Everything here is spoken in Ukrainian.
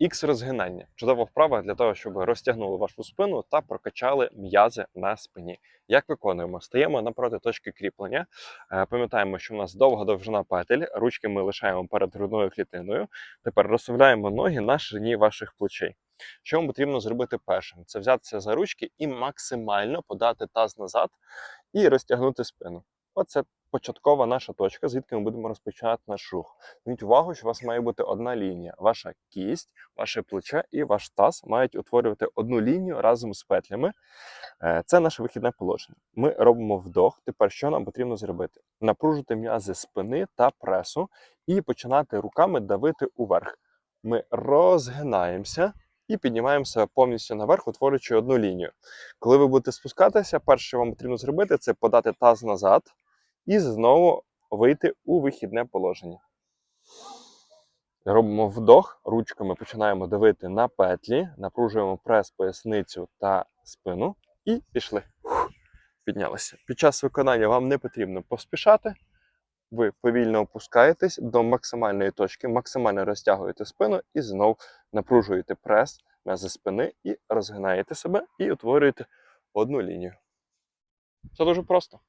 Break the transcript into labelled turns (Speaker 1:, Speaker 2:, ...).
Speaker 1: Ікс розгинання чудова вправа для того, щоб розтягнули вашу спину та прокачали м'язи на спині. Як виконуємо? Стаємо напроти точки кріплення. Е, Пам'ятаємо, що в нас довга довжина петель, ручки ми лишаємо перед грудною клітиною. Тепер розставляємо ноги на ширині ваших плечей. Що вам потрібно зробити першим? Це взятися за ручки і максимально подати таз назад і розтягнути спину. Оце початкова наша точка, звідки ми будемо розпочинати наш рух. Зверніть увагу, що у вас має бути одна лінія. Ваша кість, ваше плече і ваш таз мають утворювати одну лінію разом з петлями. Е, Це наше вихідне положення. Ми робимо вдох. Тепер що нам потрібно зробити? Напружити м'язи спини та пресу і починати руками давити уверх. Ми розгинаємося і піднімаємося повністю наверх, утворюючи одну лінію. Коли ви будете спускатися, перше, що вам потрібно зробити, це подати таз назад і знову вийти у вихідне положення. Робимо вдох, ручками починаємо давити на петлі, напружуємо прес, поясницю та спину і пішли. Піднялися. Під час виконання вам не потрібно поспішати. Ви повільно опускаєтесь до максимальної точки, максимально розтягуєте спину і знову напружуєте прес м'язи спини і розгинаєте себе і утворюєте одну лінію. Це дуже просто.